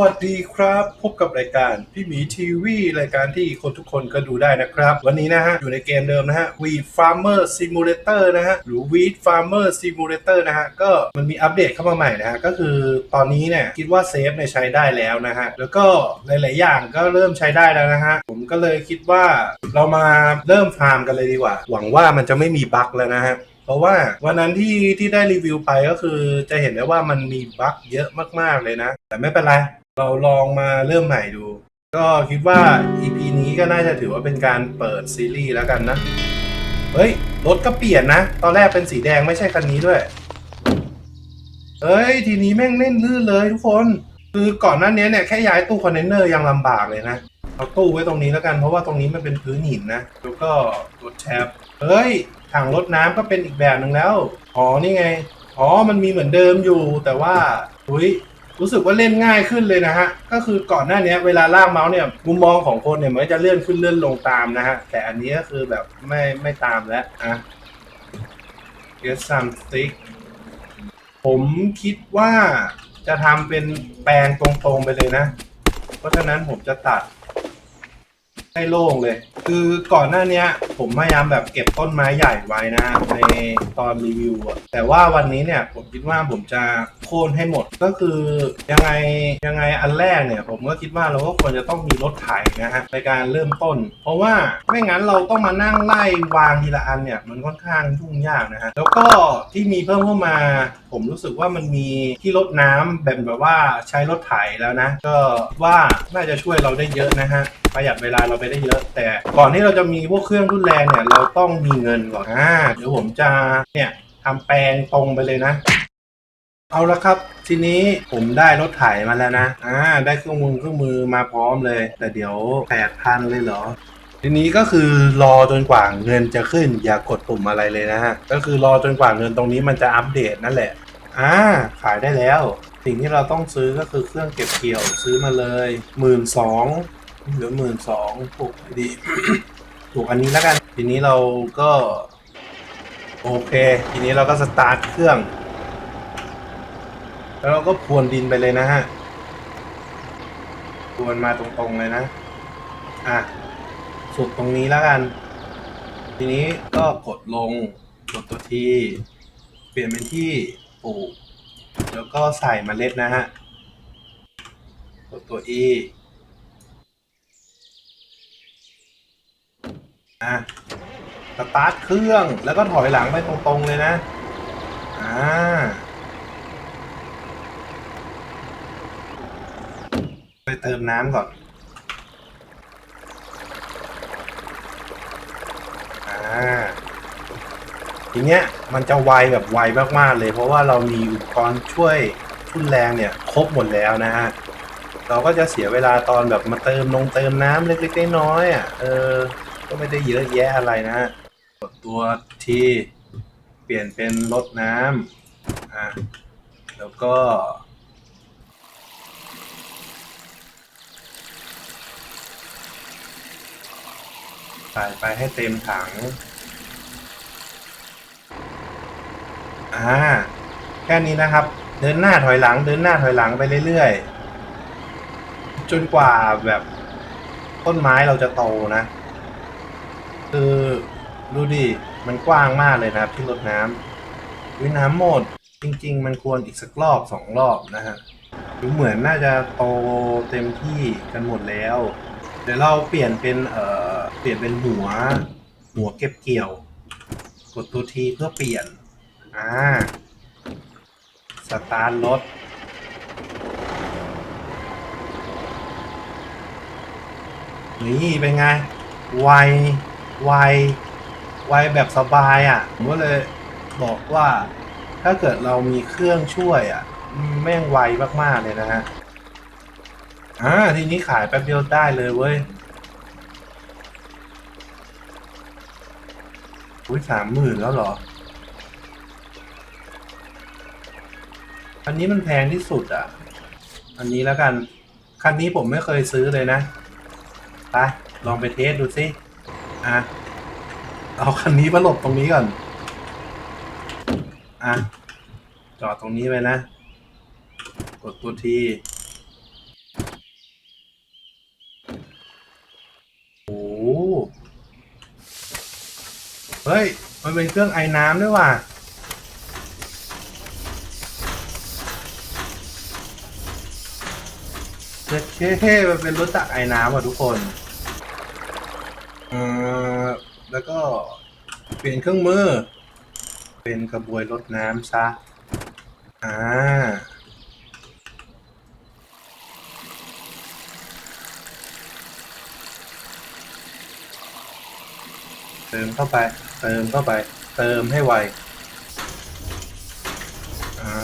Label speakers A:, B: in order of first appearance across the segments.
A: วัสดีครับ พบกับรายการพี่หมีทีวีรายการที่คนทุกคนก็ดูได้นะครับ วันนี้นะฮะ อยู่ในเกมเดิมนะฮะ Weed Farmer Simulator นะฮะ หรือ Weed Farmer Simulator นะฮะ ก็มันมีอัปเดตเข้ามาใหม่นะฮะ ก็คือตอนนี้เนี่ยคิดว่าเซฟเนี่ยใช้ได้แล้วนะฮะ แล้วก็หลาย ๆ อย่างก็เริ่มใช้ได้แล้วนะฮะ ผมก็เลยคิดว่าเรามาเริ่มฟาร์มกันเลยดีกว่า หวังว่ามันจะไม่มีบั๊กแล้วนะฮะเพราะว่าวันนั้นที่ที่ได้รีวิวไปก็คือจะเห็นได้ว่ามันมีบั๊กเยอะมากๆเลยนะ แต่ไม่เป็นไร เราลองมาเริ่มใหม่ดู ก็คิดว่า EP นี้ก็น่าจะถือว่าเป็นการเปิดซีรีส์แล้วกันนะ เฮ้ย รถก็เปลี่ยนนะ ตอนแรกเป็นสีแดงไม่ใช่คันนี้ด้วย เฮ้ย ทีนี้แม่งเล่นลื่นเลยทุกคน คือก่อนหน้านี้เนี่ยแค่ย้ายตู้คอนเทนเนอร์ยังลำบากเลยนะ เอาตู้ไว้ตรงนี้แล้วกันเพราะว่าตรงนี้มันเป็นพื้นหินนะ แล้วก็กดแท็บเฮ้ยถังรดน้ำก็เป็นอีกแบบหนึ่งแล้ว อ๋อ นี่ไง อ๋อ มันมีเหมือนเดิมอยู่ แต่ว่า อุ้ย รู้สึกว่าเล่นง่ายขึ้นเลยนะฮะ ก็คือก่อนหน้านี้เวลาลากเมาส์เนี่ยมุมมองของคนเนี่ยมันก็จะเลื่อนขึ้นเลื่อนลงตามนะฮะ แต่อันนี้ก็คือแบบไม่ไม่ตามแล้วอะ get some stick ผมคิดว่าจะทำเป็นแปลงตรงๆไปเลยนะ เพราะฉะนั้นผมจะตัดให้โล่งเลย คือก่อนหน้านี้ผมพยายามแบบเก็บต้นไม้ใหญ่ไว้นะในตอนรีวิวอะแต่ว่าวันนี้เนี่ยผมคิดว่าผมจะโค่นให้หมดก็คือยังไงยังไงอันแรกเนี่ย ผมก็คิดว่าเราก็ควรจะต้องมีรถไถนะฮะในการเริ่มต้น เพราะว่าไม่งั้นเราต้องมานั่งไล่วางทีละอันเนี่ยมันค่อนข้างยุ่งยากนะฮะแล้วก็ที่มีเพิ่มเข้ามา ผมรู้สึกว่ามันมีที่รดน้ำแบบแบบว่าใช้รถไถแล้วนะ ก็ว่าน่าจะช่วยเราได้เยอะนะฮะประหยัดเวลาเราไปได้เยอะ แต่ก่อนที่เราจะมีพวกเครื่องทุนแรงเนี่ยเราต้องมีเงินก่อนอ่าเดี๋ยวผมจะเนี่ยทำแปลงตรงไปเลยนะ เอาละครับ ทีนี้ผมได้รถไถมาแล้วนะอ่าได้เครื่องมือเครื่องมือมาพร้อมเลย แต่เดี๋ยวแปดพันเลยเหรอทีนี้ก็คือรอจนกว่าเงินจะขึ้น อย่ากกดปุ่มอะไรเลยนะฮะก็คือรอจนกว่าเงินตรงนี้มันจะอัปเดตนั่นแหละอ่าขายได้แล้ว สิ่งที่เราต้องซื้อก็คือเครื่องเก็บเกี่ยวซื้อมาเลยหมื่นสองเหลือหมื่นสองถูกดี ถูกอันนี้แล้วกัน ทีนี้เราก็ โอเค ทีนี้เราก็สตาร์ทเครื่อง แล้วเราก็พรวนดินไปเลยนะฮะพรวนมาตรงๆเลยนะ อะ สุดตรงนี้แล้วกัน ทีนี้ก็กดลง กดตัวทีเปลี่ยนเป็นที่ปลูก แล้วก็ใส่เมล็ดนะฮะ กดตัว E อะสตาร์ทเครื่องแล้วก็ถอยหลังไปตรงๆเลยนะ อ่า ไปเติมน้ำก่อน อ่า ทีเนี้ยมันจะไวแบบไวมากๆเลย เพราะว่าเรามีอุปกรณ์ช่วยทุนแรงเนี่ย ครบหมดแล้วนะฮะ เราก็จะเสียเวลาตอนแบบมาเติมลงเติมน้ำเล็กๆน้อยๆอะ เออ ก็ไม่ได้เยอะแยะอะไรนะกดตัวทีเปลี่ยนเป็นรดน้ำอะแล้วก็ใส่ไปให้เต็มถัง อ่า แค่นี้นะครับ เดินหน้าถอยหลัง เดินหน้าถอยหลังไปเรื่อยๆ จนกว่าแบบต้นไม้เราจะโตนะ คือดูดิมันกว้างมากเลยนะครับที่รดน้ำวิน้ำหมดจริง ๆ มันควรอีกสักรอบสองรอบนะฮะดูเหมือนน่าจะโตเต็มที่กันหมดแล้ว เดี๋ยวเราเปลี่ยนเป็นเอ่อเปลี่ยนเป็นหัว หัวเก็บเกี่ยว กดตัวทีเพื่อเปลี่ยนอ่าสตาร์ทรถนี่เป็นไง ไว วไวแบบสบายอะผมก็เลยบอกว่าถ้าเกิดเรามีเครื่องช่วยอะแม่งไวมากๆเลยนะฮะอ่าทีนี้ขายแป๊บเดียวได้เลยเว้ยอุ้ยสามหมื่นแล้วเหรอ อันนี้มันแพงที่สุดอะ อันนี้แล้วกัน คันนี้ผมไม่เคยซื้อเลยนะ ไป ลองไปเทสดูสิ อะเอาคันนี้มาหลบตรงนี้ก่อน อะ จอดตรงนี้ไปนะ กดตัวทีโอ้เฮ้ย มันเป็นเครื่องไอ้น้ำด้วยว่ะเจ๊มันเป็นรถตักไอ้น้ำอะทุกคน อ่อแล้วก็เปลี่ยนเครื่องมือ เป็นกระบวยรถน้ำซะ อ่า เติมเข้าไป เติมเข้าไป เติมให้ไว อ่า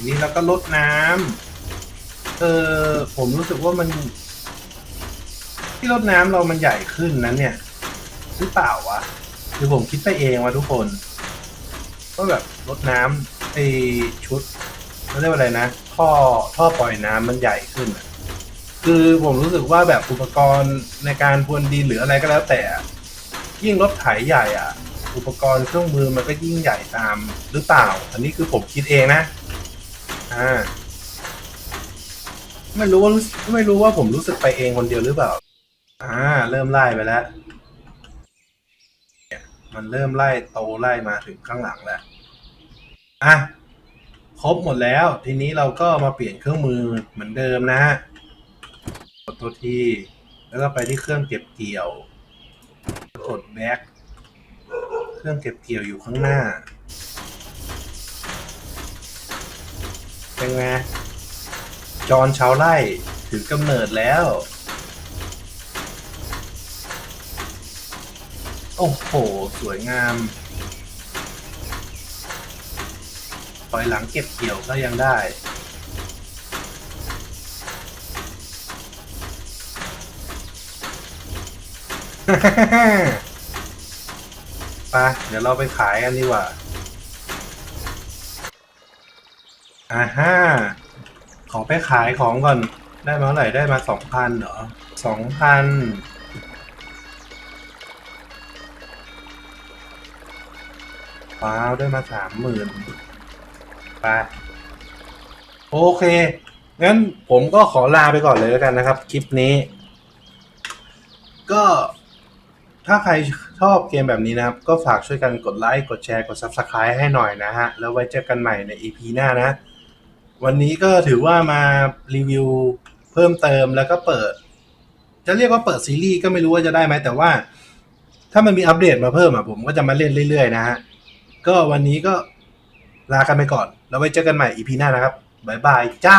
A: ทีนี้เราก็ลดน้ำเออผมรู้สึกว่ามัน ที่ลดน้ำเรามันใหญ่ขึ้นนั้นเนี่ยหรือเปล่าวะหรือผมคิดไปเองวะทุกคน ก็แบบลดน้ำไอชุดเขาเรียกว่าอะไรนะท่อท่อปล่อยน้ำมันใหญ่ขึ้น คือผมรู้สึกว่าแบบอุปกรณ์ในการพรวนดินหรืออะไรก็แล้วแต่ ยิ่งรถไถใหญ่อะ อุปกรณ์เครื่องมือมันก็ยิ่งใหญ่ตามหรือเปล่า อันนี้คือผมคิดเองนะ อ่าไม่รู้ว่าไม่รู้ว่าผมรู้สึกไปเองคนเดียวหรือเปล่า อ่า เริ่มไล่ไปแล้วมันเริ่มไล่โตไล่มาถึงข้างหลังแล้ว อะ ครบหมดแล้ว ทีนี้เราก็มาเปลี่ยนเครื่องมือเหมือนเดิมนะฮะ กดตัวทีแล้วก็ไปที่เครื่องเก็บเกี่ยว กดแบ็คเครื่องเก็บเกี่ยวอยู่ข้างหน้า เป็นไงจอนชาวไร่ถือกำเนิดแล้ว โอ้โห สวยงามปล่อยหลังเก็บเกี่ยวก็ยังได้ ไปเดี๋ยวเราไปขายกันดีกว่า อ่าฮ่าขอไปขายของก่อน ได้มาเท่าไหร่ได้มาสองพันเหรอสองพันว้าวได้มาสามหมื่นไปโอเค งั้นผมก็ขอลาไปก่อนเลยแล้วกันนะครับ คลิปนี้ ก็ถ้าใครชอบเกมแบบนี้นะครับ ก็ฝากช่วยกันกดไลค์ กดแชร์ กด Subscribe ให้หน่อยนะฮะ แล้วไว้เจอกันใหม่ใน EP หน้านะ วันนี้ก็ถือว่ามารีวิวเพิ่มเติมแล้วก็เปิด จะเรียกว่าเปิดซีรีส์ก็ไม่รู้ว่าจะได้ไหมแต่ว่า ถ้ามันมีอัปเดตมาเพิ่มอะผมก็จะมาเล่นเรื่อยๆนะฮะก็วันนี้ก็ลากันไปก่อน แล้วไว้เจอกันใหม่อีพีหน้านะครับบ๊ายบายจ้า